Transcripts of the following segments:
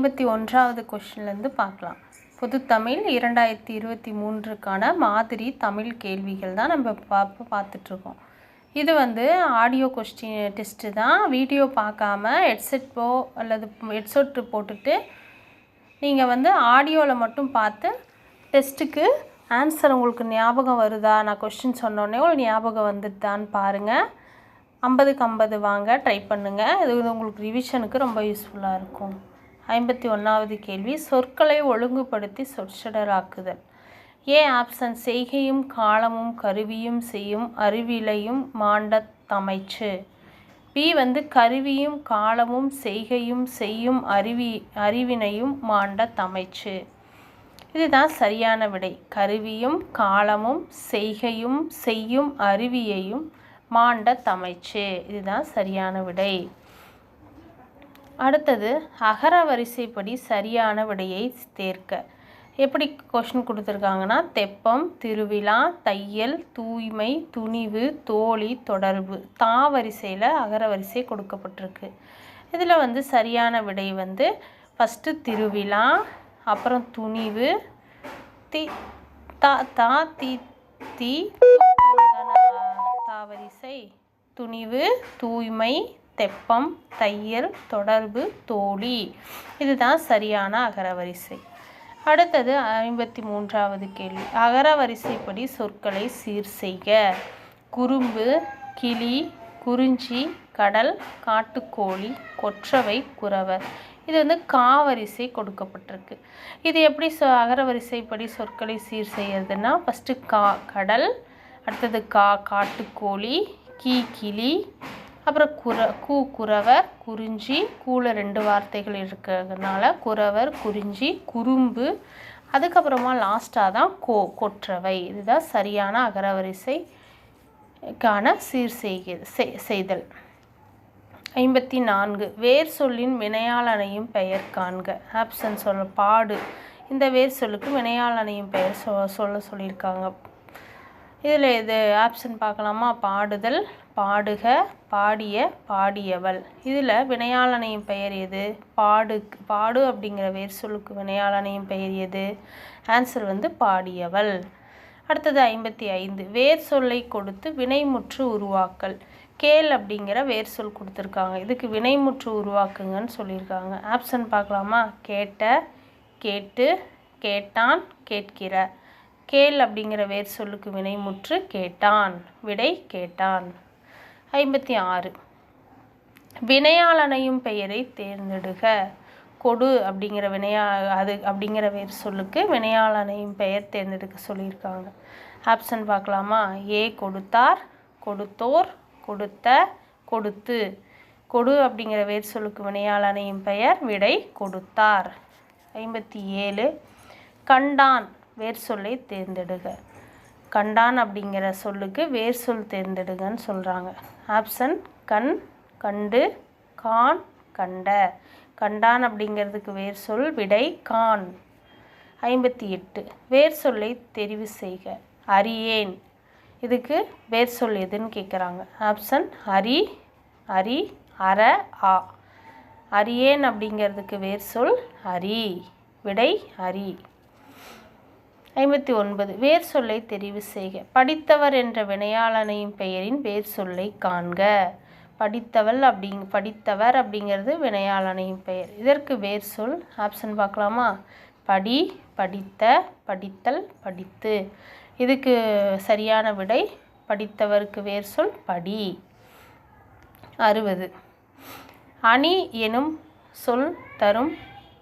ஐம்பத்தி ஒன்றாவது கொஷின்லேருந்து பார்க்கலாம். பொதுத்தமிழ் இரண்டாயிரத்தி இருபத்தி மூன்றுக்கான மாதிரி தமிழ் கேள்விகள் தான் நம்ம பார்ப்ப பார்த்துட்ருக்கோம். இது வந்து ஆடியோ கொஸ்டின் டெஸ்ட்டு தான். வீடியோ பார்க்காம ஹெட்செட் போ அல்லது ஹெட்செட்டு போட்டுட்டு நீங்கள் வந்து ஆடியோவில் மட்டும் பார்த்து டெஸ்ட்டுக்கு ஆன்சர் உங்களுக்கு ஞாபகம் வருதா? நான் கொஸ்டின் சொன்னோடனே உங்களுக்கு ஞாபகம் வந்துடுதான்னு பாருங்கள் ஐம்பதுக்கு ஐம்பது வாங்க ட்ரை பண்ணுங்கள் இது உங்களுக்கு ரிவிஷனுக்கு ரொம்ப யூஸ்ஃபுல்லாக இருக்கும். ஐம்பத்தி ஒன்றாவது கேள்வி சொற்களை ஒழுங்குபடுத்தி சொற்சடராக்குதல். ஏ ஆப்ஷன் செய்கையும் காலமும் கருவியும் செய்யும் அறிவிலையும் மாண்ட தமைச்சு. பி வந்து கருவியும் காலமும் செய்கையும் செய்யும் அறிவி அறிவினையும் மாண்ட தமைச்சு. இதுதான் சரியான விடை. கருவியும் காலமும் செய்கையும் செய்யும் அறிவியையும் மாண்ட தமைச்சு. இதுதான் சரியான விடை. அடுத்தது அகர வரிசைப்படி சரியான விடையை தேர்க்க. எப்படி கொஷின் கொடுத்துருக்காங்கன்னா தெப்பம் திருவிழா தையல் தூய்மை துணிவு தோழி தொடர்பு. தா வரிசையில் அகர வரிசை கொடுக்கப்பட்டிருக்கு. இதில் வந்து சரியான விடை வந்து ஃபஸ்ட்டு திருவிழா அப்புறம் துணிவு தி தா தா தி தி தாவரிசை துணிவு தூய்மை தெப்பம் தையல் தொடர்பு தோழி. இதுதான் சரியான அகரவரிசை. அடுத்தது ஐம்பத்தி மூன்றாவது கேள்வி. அகரவரிசைப்படி சொற்களை சீர் செய்க. குறும்பு கிளி குறிஞ்சி கடல் காட்டுக்கோழி கொற்றவை குறவர். இது வந்து காவரிசை கொடுக்கப்பட்டிருக்கு. இது எப்படி சொ அகரவரிசைப்படி சொற்களை சீர் செய்யறதுன்னா ஃபஸ்ட்டு கா கடல் அடுத்தது கா காட்டுக்கோழி கீ கிளி அப்புறம் குற கூ குறவர் குறிஞ்சி கூல ரெண்டு வார்த்தைகள் இருக்கிறதுனால குறவர் குறிஞ்சி குறும்பு அதுக்கப்புறமா லாஸ்ட்டாக தான் கோ கொற்றவை. இதுதான் சரியான அகரவரிசைக்கான சீர் செய்க செய்தல். ஐம்பத்தி நான்கு வேர் சொல்லின் வினையாளனையும் பெயர் காண்க. ஆப்ஷன் சொல்ல பாடு. இந்த வேர் சொல்லுக்கு வினையாளனையும் பெயர் சொ சொல்ல சொல்லியிருக்காங்க. இதில் இது ஆப்ஷன் பார்க்கலாமா? பாடுதல். பாடுக பாடிய பாடியவள். இதில் வினையாளனையும் பெயர் எது? பாடு பாடு அப்படிங்கிற வேர் சொல்லுக்கு வினையாளனையும் பெயர் எது? ஆன்சர் வந்து பாடியவள். அடுத்தது ஐம்பத்தி ஐந்து. வேர் சொல்லை கொடுத்து வினைமுற்று உருவாக்கல். கேள் அப்படிங்கிற வேர் சொல் கொடுத்துருக்காங்க. இதுக்கு வினைமுற்று உருவாக்குங்கன்னு சொல்லியிருக்காங்க. ஆப்ஷன் பார்க்கலாமா? கேட்ட கேட்டு கேட்டான் கேட்கிற. கேள் அப்படிங்கிற வேர் சொல்லுக்கு வினைமுற்று கேட்டான். விடை கேட்டான். ஐம்பத்தி ஆறு. வினையாளனையும் பெயரை தேர்ந்தெடுக. கொடு அப்படிங்கிற வினையா அது அப்படிங்கிற வேர் சொல்லுக்கு வினையாளனையும் பெயர் தேர்ந்தெடுக்க சொல்லியிருக்காங்க. ஆப்ஷன் பார்க்கலாமா? ஏ கொடுத்தார் கொடுத்தோர் கொடுத்த கொடுத்து. கொடு அப்படிங்கிற வேர் சொல்லுக்கு வினையாளனையும் பெயர் விடை கொடுத்தார். ஐம்பத்தி ஏழு. கண்டான் வேர் சொல்லை தேர்ந்தெடுக. கண்டான் அப்படிங்கிற சொல்லுக்கு வேர் சொல் தேர்ந்தெடுங்கன்னு சொல்கிறாங்க ஆப்ஷன் கண் கண்டு கான் கண்ட. கண்டான் அப்படிங்கிறதுக்கு வேர் சொல் விடை கான். ஐம்பத்தி எட்டு. வேர் சொல்லை தெரிவு செய்க. அரியேன் இதுக்கு வேர் சொல் எதுன்னு கேட்குறாங்க ஆப்ஷன் அரி அரி அற ஆ. அரியேன் அப்படிங்கிறதுக்கு வேர் சொல் அரி விடை அரி ஐம்பத்தி ஒன்பது வேர் சொல்லை தெரிவு செய்க. படித்தவர் என்ற வினையாளனையும் பெயரின் வேர் சொல்லை காண்க. படித்தவள் அப்படிங் படித்தவர் அப்படிங்கிறது வினையாளனையும் பெயர். இதற்கு வேர் சொல் ஆப்ஷன் பார்க்கலாமா? படி படித்த படித்தல் படித்து. இதுக்கு சரியான விடை படித்தவருக்கு வேர் சொல் படி. அறுபது. அணி எனும் சொல் தரும்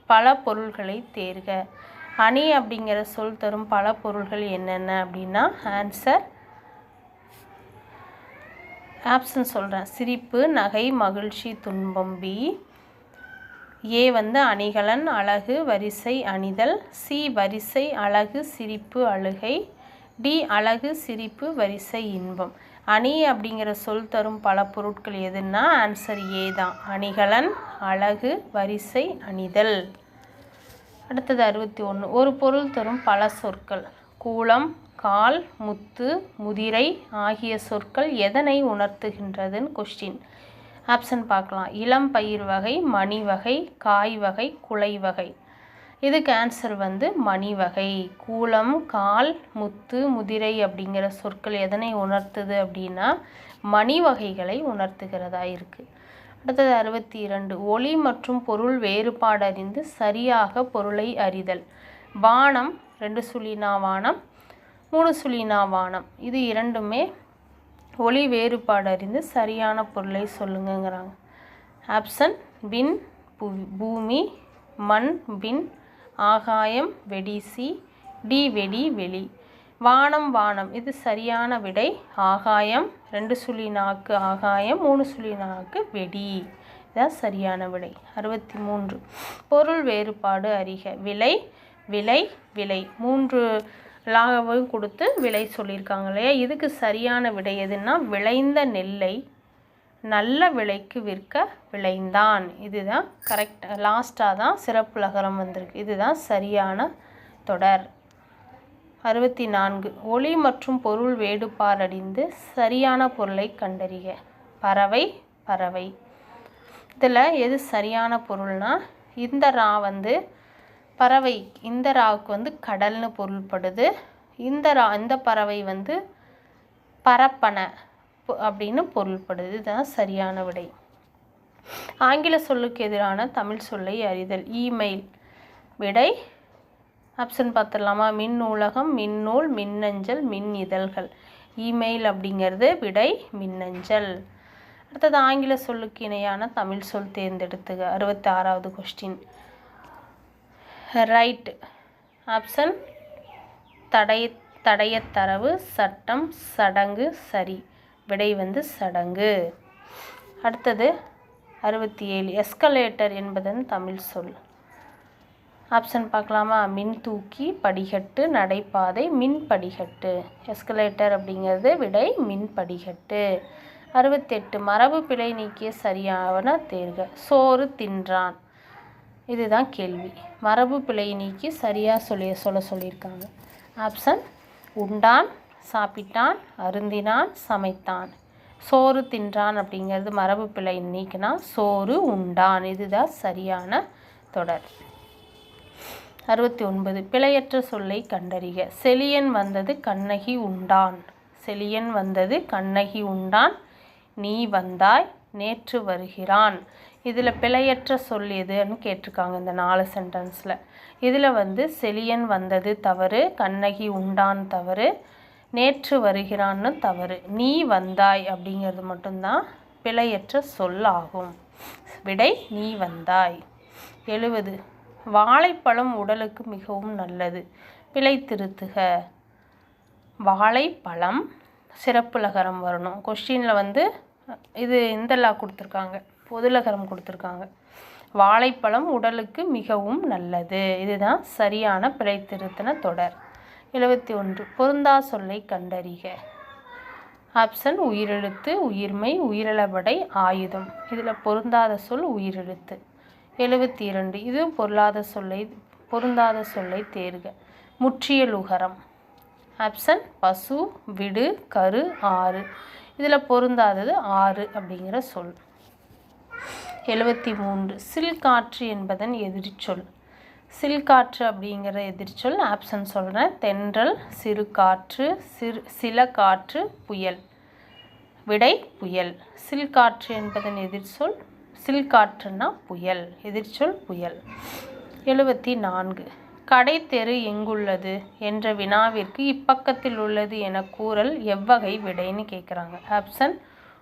பல பொருள்களை தேர்க. அணி அப்படிங்கிற சொல் தரும் பல பொருள்கள் என்னென்ன அப்படின்னா ஆன்சர் ஆப்ஷன் சொல்கிறேன் சிரிப்பு நகை மகிழ்ச்சி துன்பம் பி. ஏ வந்து அணிகலன் அழகு வரிசை அணிதல். சி வரிசை அழகு சிரிப்பு அழுகை. டி அழகு சிரிப்பு வரிசை இன்பம். அணி அப்படிங்கிற சொல் தரும் பல பொருட்கள் எதுன்னா ஆன்சர் ஏ தான். அணிகலன் அழகு வரிசை அணிதல். அடுத்தது அறுபத்தி ஒன்று. ஒரு பொருள் தரும் பல சொற்கள். கூலம் கால் முத்து முதிரை ஆகிய சொற்கள் எதனை உணர்த்துகின்றதுன்னு கொஸ்டின் ஆப்ஷன் பார்க்கலாம். இளம் பயிர் வகை மணி வகை காய் வகை குலை வகை. இதுக்கு ஆன்சர் வந்து மணி வகை. கூலம் கால் முத்து முதிரை அப்படிங்கிற சொற்கள் எதனை உணர்த்துது அப்படின்னா மணி வகைகளை உணர்த்துகிறதா இருக்குது அடுத்தது அறுபத்தி இரண்டு ஒளி மற்றும் பொருள் வேறுபாடு அறிந்து சரியாக பொருளை அறிதல். வானம் ரெண்டு சுழினா வானம் மூணு சுழினா வானம். இது இரண்டுமே ஒளி வேறுபாடு அறிந்து சரியான பொருளை சொல்லுங்கங்கிறாங்க. ஆப்ஷன் பின் பூமி மண் பின் ஆகாயம் வெடிசி டி வெடி வெளி. வானம் வானம். இது சரியான விடை. ஆகாயம் ரெண்டு சுழி நாக்கு ஆகாயம் மூணு சுழி நாக்கு வெடி. இதான் சரியான விடை. அறுபத்தி மூன்று பொருள் வேறுபாடு அறிக. விலை விலை விலை. மூன்று லாகவும் கொடுத்து விலை சொல்லியிருக்காங்க இல்லையா? இதுக்கு சரியான விடை எதுன்னா விளைந்த நெல்லை நல்ல விலைக்கு விற்க விளைந்தான். இதுதான் கரெக்ட் லாஸ்ட்டாக தான் சிறப்பு லகரம் வந்திருக்கு. இதுதான் சரியான தொடர். அறுபத்தி நான்கு ஒளி மற்றும் பொருள் வேறுபாடறிந்து சரியான பொருளை கண்டறிக. பறவை பறவை. இதில் எது சரியான பொருள்னா இந்த ரா வந்து பறவை இந்த ராவுக்கு வந்து கடல்னு பொருள்படுது. இந்த ரா இந்த பறவை வந்து பரப்பனை அப்படின்னு பொருள்படுது. இதுதான் சரியான விடை. ஆங்கில சொல்லுக்கு எதிரான தமிழ் சொல்லை அறிதல். இமெயில் விடை ஆப்ஷன் பார்த்துடலாமா? மின் நூலகம் மின்னூல் மின்னஞ்சல் மின் இதழ்கள். இமெயில் அப்படிங்கிறது விடை மின்னஞ்சல் அடுத்தது ஆங்கில சொல்லுக்கு இணையான தமிழ் சொல் தேர்ந்தெடுத்துக. அறுபத்தி ஆறாவது கொஸ்டின் ரைட் ஆப்ஷன் தடை தடயத்தரவு சட்டம் சடங்கு சரி. விடை வந்து சடங்கு. அடுத்தது அறுபத்தி ஏழு. எஸ்கலேட்டர் என்பதன் தமிழ் சொல். ஆப்ஷன் பார்க்கலாமா? மின் தூக்கி படிகட்டு நடைபாதை மின் படிகட்டு. எஸ்கலேட்டர் அப்படிங்கிறது விடை மின் படிகட்டு. அறுபத்தெட்டு மரபு பிழை நீக்கிய சரியான தேர்க. சோறு தின்றான். இதுதான் கேள்வி. மரபு பிழை நீக்கி சரியாக சொல்லி சொல்ல சொல்லியிருக்காங்க. ஆப்ஷன் உண்டான் சாப்பிட்டான் அருந்தினான் சமைத்தான். சோறு தின்றான் அப்படிங்கிறது மரபு பிழை நீக்கினா சோறு உண்டான். இதுதான் சரியான தொடர். அறுபத்தி ஒன்பது பிழையற்ற சொல்லை கண்டறிக. செலியன் வந்தது கண்ணகி உண்டான். செலியன் வந்தது கண்ணகி உண்டான். நீ வந்தாய் நேற்று வருகிறான். இதில் பிழையற்ற சொல் எதுன்னு கேட்டிருக்காங்க இந்த நாலு சென்டென்ஸில் இதில் வந்து செலியன் வந்தது தவறு கண்ணகி உண்டான் தவறு நேற்று வருகிறான்னு தவறு. நீ வந்தாய் அப்படிங்கிறது மட்டும்தான் பிழையற்ற சொல் ஆகும். விடை நீ வந்தாய். எழுவது. வாழைப்பழம் உடலுக்கு மிகவும் நல்லது. பிழை திருத்துக. வாழைப்பழம் சிறப்பு லகரம் வரணும். கொஸ்டினில் வந்து இது இந்த லா கொடுத்துருக்காங்க பொதுலகரம் கொடுத்துருக்காங்க. வாழைப்பழம் உடலுக்கு மிகவும் நல்லது. இதுதான் சரியான பிழை திருத்தின தொடர். எழுபத்தி ஒன்று. பொருந்தா சொல்லை கண்டறிக. ஆப்ஷன் உயிரெழுத்து உயிர்மை உயிரிழபடை ஆயுதம். இதில் பொருந்தாத சொல் உயிரெழுத்து. எழுபத்தி இரண்டு இதுவும் பொருளாத சொல்லை பொருந்தாத சொல்லை தேர்க. முற்றியலுகரம் ஆப்ஷன் பசு விடு கரு ஆறு. இதில் பொருந்தாதது ஆறு அப்படிங்கிற சொல். எழுபத்தி மூன்று சில்காற்று என்பதன் எதிர்ச்சொல். சில்காற்று அப்படிங்கிற எதிர்ச்சொல் ஆப்ஷன் சொல்கிறேன் தென்றல் சிறு காற்று சிறு சில காற்று புயல். விடை புயல். சில்காற்று என்பதன் எதிர்ச்சொல் சில்காற்றுன்னா புயல் எதிர்ச்சொல் புயல். எழுபத்தி நான்கு கடைத்தெரு எங்குள்ளது என்ற வினாவிற்கு இப்பக்கத்தில் உள்ளது என கூறல் எவ்வகை விடைன்னு கேட்குறாங்க ஆப்ஷன்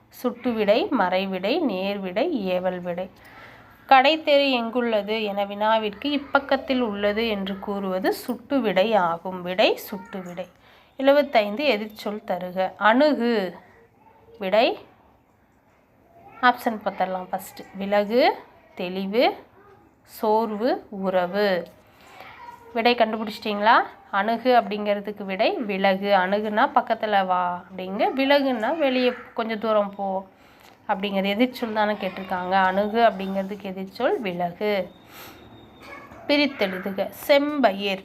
சுட்டு விடை மறைவிடை நேர்விடை ஏவல் விடை. கடைத்தெரு எங்குள்ளது என வினாவிற்கு இப்பக்கத்தில் உள்ளது என்று கூறுவது சுட்டு விடை ஆகும். விடை சுட்டு விடை எழுபத்தைந்து எதிர்ச்சொல் தருக. அணுகு. விடை ஆப்ஷன் பார்த்துடலாம் ஃபஸ்ட்டு விலகு தெளிவு சோர்வு உறவு. விடை கண்டுபிடிச்சிட்டிங்களா? அணுகு அப்படிங்கிறதுக்கு விடை விலகு. அணுகுனா பக்கத்தில் வா அப்படிங்க. விலகுன்னா வெளியே கொஞ்சம் தூரம் போ அப்படிங்கிறது. எதிர்ச்சொல் தானே கேட்டிருக்காங்க. அணுகு அப்படிங்கிறதுக்கு எதிர்ச்சொல் விலகு. பிரித்தெழுதுக. செம்பயிர்.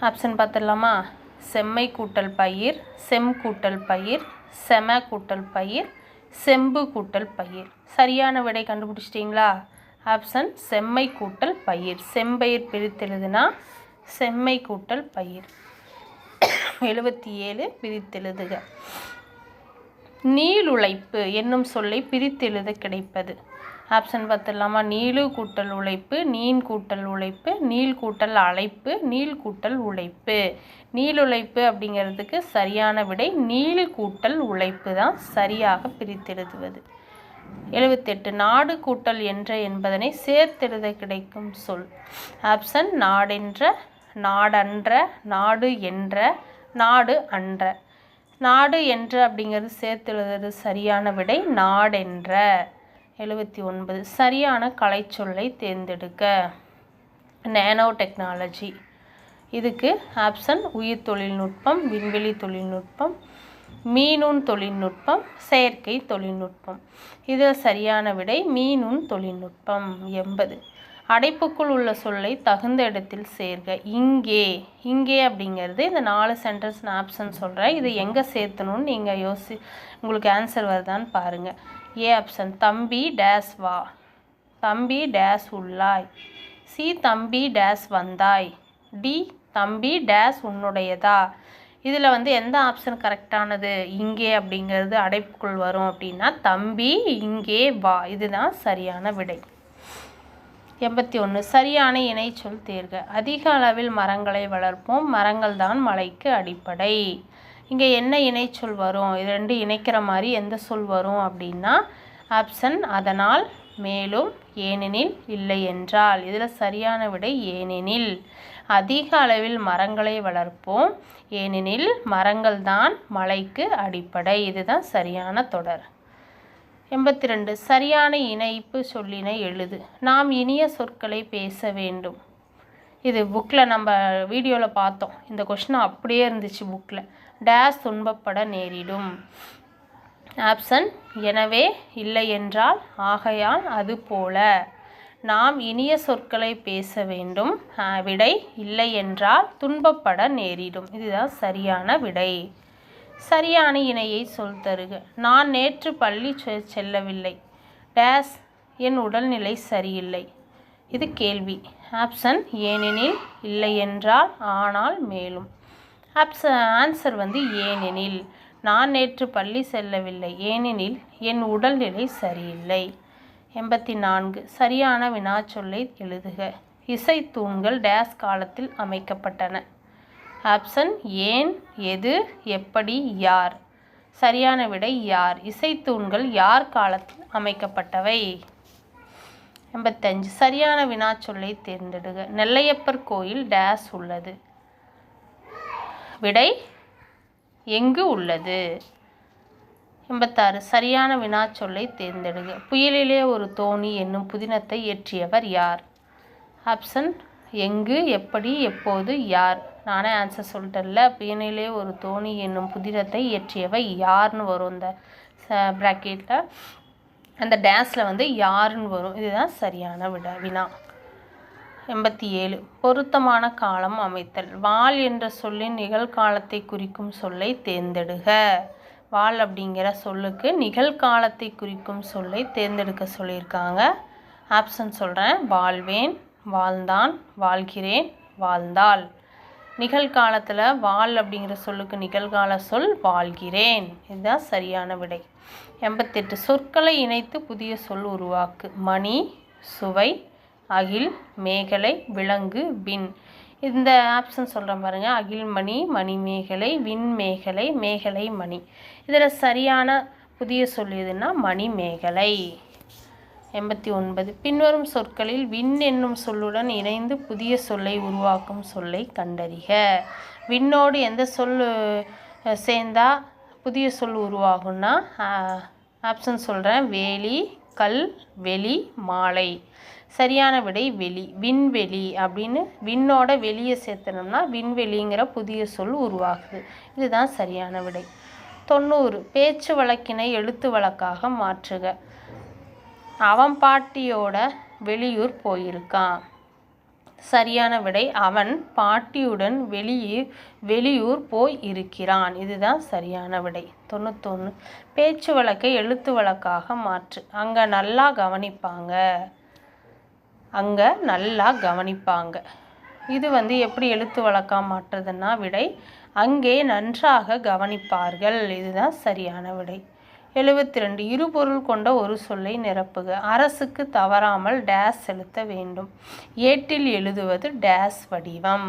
ஆப்ஷன் பார்த்துடலாமா? செம்மை கூட்டல் பயிர் செம் கூட்டல் பயிர் செம கூட்டல் பயிர் செம்பு கூட்டல் பயிர். சரியான விடை கண்டுபிடிச்சிட்டிங்களா? ஆப்ஷன் செம்மை கூட்டல் பயிர். செம்பயிர் பிரித்தெழுதுனா செம்மை கூட்டல் பயிர். எழுபத்தி ஏழு பிரித்தெழுதுக. நீளுழைப்பு என்னும் சொல்லை பிரித்தெழுத கிடைப்பது. ஆப்ஷன் பார்த்துடலாமா? நீளு கூட்டல் உழைப்பு நீன் கூட்டல் உழைப்பு நீள் கூட்டல் அழைப்பு நீள் கூட்டல் உழைப்பு. நீளுழைப்பு அப்படிங்கிறதுக்கு சரியான விடை நீள் கூட்டல் உழைப்பு தான் சரியாக பிரித்தெழுதுவது. எழுபத்தெட்டு நாடு கூட்டல் என்ற என்பதனை சேர்த்தெழுத கிடைக்கும் சொல். ஆப்ஷன் நாடென்ற நாடன்ற நாடு என்ற நாடு அன்ற. நாடு என்ற அப்படிங்கிறது சேர்த்தெழுதுறது சரியான விடை நாடென்ற எழுபத்தி ஒன்பது. சரியான கலைச்சொல்லை தேர்ந்தெடுக்க. நேனோ டெக்னாலஜி இதுக்கு ஆப்ஷன் உயிர் தொழில்நுட்பம் விண்வெளி தொழில்நுட்பம் மீனூன் தொழில்நுட்பம் செயற்கை தொழில்நுட்பம். இது சரியான விடை மீனூன் தொழில்நுட்பம். எண்பது. அடைப்புக்குள் உள்ள சொல்லை தகுந்த இடத்தில் சேர்க. இங்கே. இங்கே அப்படிங்கிறது இந்த நாலு சென்டென்ஸ் நான் ஆப்ஷன் சொல்கிறேன் இது எங்கே சேர்த்தணும்னு நீங்கள் யோசி உங்களுக்கு ஆன்சர் வருதான்னு பாருங்கள் ஏ ஆப்ஷன் தம்பி டேஸ் வா. தம்பி டேஸ் உள்ளாய். சி தம்பி டேஸ் வந்தாய். டி தம்பி டேஸ் உன்னுடையதா. இதில் வந்து எந்த ஆப்ஷன் கரெக்டானது இங்கே அப்படிங்கிறது அடைப்புக்குள் வரும் அப்படின்னா தம்பி இங்கே வா. இதுதான் சரியான விடை. எண்பத்தி ஒன்று சரியான இணைச்சொல் தேர்க. அதிக அளவில் மரங்களை வளர்ப்போம். மரங்கள் தான் மலைக்கு அடிப்படை. இங்கே என்ன இணைச்சொல் வரும்? இது ரெண்டு இணைக்கிற மாதிரி எந்த சொல் வரும் அப்படின்னா ஆப்ஷன் அதனால் மேலும் ஏனெனில் இல்லை என்றால். இதில் சரியான விடை ஏனெனில். அதிக அளவில் மரங்களை வளர்ப்போம். ஏனெனில் மரங்கள் தான் மலைக்கு அடிப்படை. இதுதான் சரியான தொடர். எண்பத்தி ரெண்டு சரியான இணைப்பு சொல்லினை எழுது. நாம் இனிய சொற்களை பேச வேண்டும். இது புக்கில் நம்ம வீடியோவில் பார்த்தோம். இந்த கொஷின் அப்படியே இருந்துச்சு புக்கில் டேஸ் துன்பப்பட நேரிடும். ஆப்ஷன் எனவே இல்லை என்றால் ஆகையால் அது போல. நாம் இனிய சொற்களை பேச வேண்டும். விடை இல்லை என்றால் துன்பப்பட நேரிடும். இதுதான் சரியான விடை. சரியான இணையை சொல் தருக. நான் நேற்று பள்ளி செ- செல்லவில்லை. டேஸ் என் உடல்நிலை சரியில்லை. இது கேள்வி. ஆப்ஷன் ஏனெனில் இல்லை என்றால் ஆனால் மேலும். ஆப்ஷன் ஆன்சர் வந்து ஏனெனில். நான் நேற்று பள்ளி செல்லவில்லை. ஏனெனில் என் உடல்நிலை சரியில்லை. எண்பத்தி நான்கு சரியான வினாச்சொல்லை எழுதுக. இசைத்தூண்கள் டேஸ் காலத்தில் அமைக்கப்பட்டன. ஆப்ஷன் ஏன் எது எப்படி யார்? சரியான விடை யார்? இசைத்தூண்கள் யார் காலத்தில் அமைக்கப்பட்டவை? எண்பத்தஞ்சு. சரியான வினாச்சொல்லை தேர்ந்தெடுக. நெல்லையப்பர் கோயில் டேஸ் உள்ளது. விடை எங்கு உள்ளது? எண்பத்தாறு. சரியான வினாச்சொல்லை தேர்ந்தெடுக. புயலிலே ஒரு தோணி என்னும் புதினத்தை இயற்றியவர் யார்? ஆப்ஷன் எங்கு எப்படி எப்போது யார்? நானே ஆன்சர் சொல்லிட்டேன்ல. பேனிலே ஒரு தோணி என்னும் புதிரத்தை இயற்றியவை யார்னு வரும் இந்த ப்ராக்கெட்டில் அந்த டேஸில் வந்து யாருன்னு வரும். இதுதான் சரியான விட வினா எண்பத்தி ஏழு. பொருத்தமான காலம் அமைத்தல். வாள் என்ற சொல்லின் நிகழ்காலத்தை குறிக்கும் சொல்லை தேர்ந்தெடுக. வாள் அப்படிங்கிற சொல்லுக்கு நிகழ்காலத்தை குறிக்கும் சொல்லை தேர்ந்தெடுக்க சொல்லியிருக்காங்க. ஆப்ஷன் சொல்கிறேன் வாழ்வேன் வாழ்ந்தான் வாழ்கிறேன் வாழ்ந்தாள். நிகழ்காலத்தில் வாழ் அப்படிங்கிற சொல்லுக்கு நிகழ்கால சொல் வாழ்கிறேன். இதுதான் சரியான விடை. எண்பத்தெட்டு சொற்களை இணைத்து புதிய சொல் உருவாக்கு. மணி சுவை அகில் மேகலை விலங்கு பின் இந்த ஆப்ஷன் சொல்கிறேன் பாருங்கள் அகில்மணி மணிமேகலை விண்மேகலை மேகலை மணி. இதில் சரியான புதிய சொல் எதுன்னா மணிமேகலை எண்பத்தி ஒன்பது. பின்வரும் சொற்களில் விண் என்னும் சொல்லுடன் இணைந்து புதிய சொல்லை உருவாக்கும் சொல்லை கண்டறிக. விண்ணோடு எந்த சொல் சேர்ந்தால் சேர்ந்தா புதிய சொல் உருவாகும்னா ஆப்ஷன் சொல்கிறேன் வேலி கல் வெளி மாலை. சரியான விடை வெளி விண்வெளி அப்படின்னு விண்ணோட வெளியே சேர்த்தனோம்னா விண்வெளிங்கிற புதிய சொல் உருவாகுது. இதுதான் சரியான விடை. தொண்ணூறு. பேச்சு வழக்கினை எழுத்து வழக்காக மாற்றுக. அவன் பாட்டியோட வெளியூர் போயிருக்கான். சரியான விடை அவன் பாட்டியுடன் வெளியே வெளியூர் போய் இருக்கிறான். இதுதான் சரியான விடை. தொண்ணூத்தொன்று பேச்சு வழக்கை எழுத்து வழக்காக மாற்று. அங்கே நல்லா கவனிப்பாங்க. அங்கே நல்லா கவனிப்பாங்க. இது வந்து எப்படி எழுத்து வழக்காக மாற்றுறதுன்னா விடை அங்கே நன்றாக கவனிப்பார்கள். இதுதான் சரியான விடை. எழுபத்தி ரெண்டு இருபொருள் கொண்ட ஒரு சொல்லை நிரப்புக. அரசுக்கு தவறாமல் டேஸ் செலுத்த வேண்டும். ஏட்டில் எழுதுவது டேஸ் வடிவம்.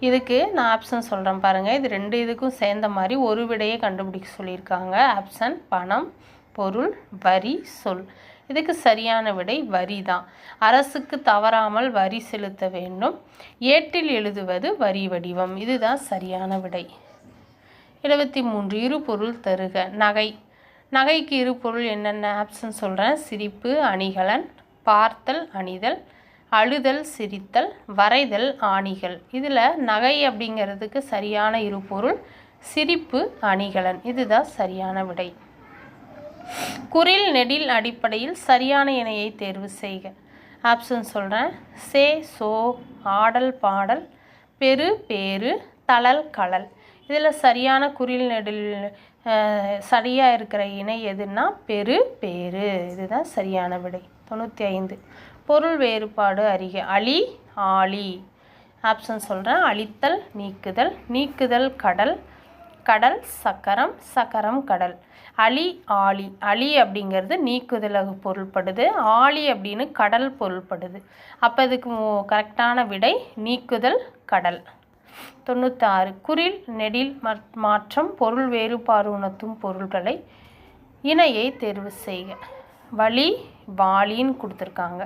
இதுக்கு நான் ஆப்ஷன் சொல்கிறேன் பாருங்கள் இது ரெண்டு இதுக்கும் சேர்ந்த மாதிரி ஒரு விடையை கண்டுபிடிக்க சொல்லியிருக்காங்க. ஆப்ஷன் பணம் பொருள் வரி சொல். இதுக்கு சரியான விடை வரி தான் அரசுக்கு தவறாமல் வரி செலுத்த வேண்டும். ஏட்டில் எழுதுவது வரி வடிவம். இதுதான் சரியான விடை. எழுபத்தி மூன்று. இரு பொருள் தருக. நகை. நகைக்கு இரு பொருள் என்னென்ன? ஆப்ஷன் சொல்கிறேன் சிரிப்பு அணிகலன் பார்த்தல் அணிதல் அழுதல் சிரித்தல் வரைதல் ஆணிகள். இதில் நகை அப்படிங்கிறதுக்கு சரியான இரு பொருள் சிரிப்பு அணிகலன். இதுதான் சரியான விடை. குறில் நெடில் அடிப்படையில் சரியான இணையை தேர்வு செய்க. ஆப்ஷன் சொல்கிறேன் சே சோ ஆடல் பாடல் பெரு பேரு தளல் களல் இதில் சரியான குறில் நெடில் சரியாக இருக்கிற இணை எதுன்னா பெரு பேரு. இதுதான் சரியான விடை. தொண்ணூற்றி ஐந்து. பொருள் வேறுபாடு அறிக. அழி ஆளி ஆப்ஷன் சொல்கிறேன் அழித்தல் நீக்குதல். நீக்குதல் கடல். கடல் சக்கரம். சக்கரம் கடல். அலி ஆலி அலி அப்படிங்கிறது நீக்குதலகு பொருள்படுது. ஆலி அப்படின்னு கடல் பொருள்படுது. அப்போ இதுக்கு கரெக்டான விடை நீக்குதல் கடல். தொண்ணூத்தாறு. குறில் நெடில் மாற்றம் பொருள் வேறுபாடு உணர்த்தும் பொருள்களை இணையை தேர்வு செய்க. வழி வாளின்னு கொடுத்துருக்காங்க.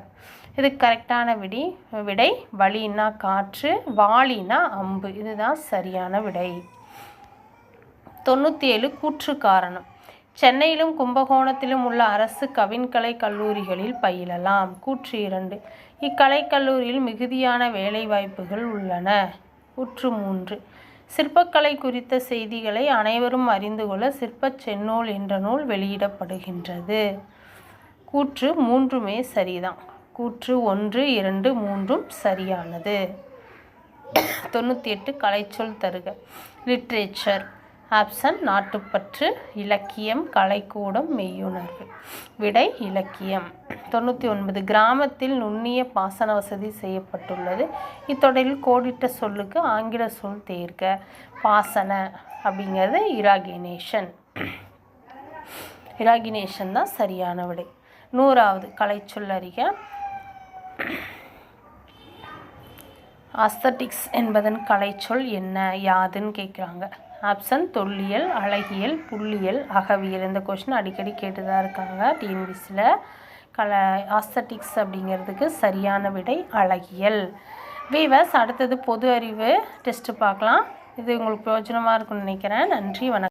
இது கரெக்டான விடி விடை. வழின்னா காற்று வாளினா அம்பு. இதுதான் சரியான விடை. தொண்ணூற்றி ஏழு கூற்று காரணம். சென்னையிலும் கும்பகோணத்திலும் உள்ள அரசு கவின்கலை கல்லூரிகளில் பயிலலாம். கூற்று இரண்டு. இக்கலைக்கல்லூரியில் மிகுதியான வேலைவாய்ப்புகள் உள்ளன. கூற்று மூன்று. சிற்பக்கலை குறித்த செய்திகளை அனைவரும் அறிந்து கொள்ள சிற்பச் செந்நூல் என்ற நூல் வெளியிடப்படுகின்றது. கூற்று மூன்றுமே சரிதான். கூற்று ஒன்று இரண்டு மூன்றும் சரியானது. தொண்ணூற்றி எட்டு கலைச்சொல் தருக. லிட்ரேச்சர். ஆப்ஷன் நாட்டுப்பற்று இலக்கியம் கலைக்கூடம் மெய்யுணர்வு. விடை இலக்கியம். தொண்ணூற்றி ஒன்பது கிராமத்தில் நுண்ணிய பாசன வசதி செய்யப்பட்டுள்ளது. இத்தொடரில் கோடிட்ட சொல்லுக்கு ஆங்கில சொல் தேர்க. பாசன அப்படிங்கிறது இராகினேஷன். இராகினேஷன் தான் சரியான விடை. நூறாவது கலைச்சொல் அறிக. அஸ்தட்டிக்ஸ் என்பதன் கலைச்சொல் என்ன? யாதுன்னு கேட்குறாங்க. ஆப்ஷன் தொல்லியல் அழகியல் புள்ளியல் அகவியல் இந்த கொஷின் அடிக்கடி கேட்டு தான் இருக்காங்க. டிஎன்பிசியில் கல ஆஸ்தட்டிக்ஸ் அப்படிங்கிறதுக்கு சரியான விடை அழகியல். வீவர்ஸ் அடுத்தது பொது அறிவு டெஸ்ட்டு பார்க்கலாம். இது உங்களுக்கு பிரயோஜனமாக இருக்கும்னு நினைக்கிறேன். நன்றி வணக்கம்.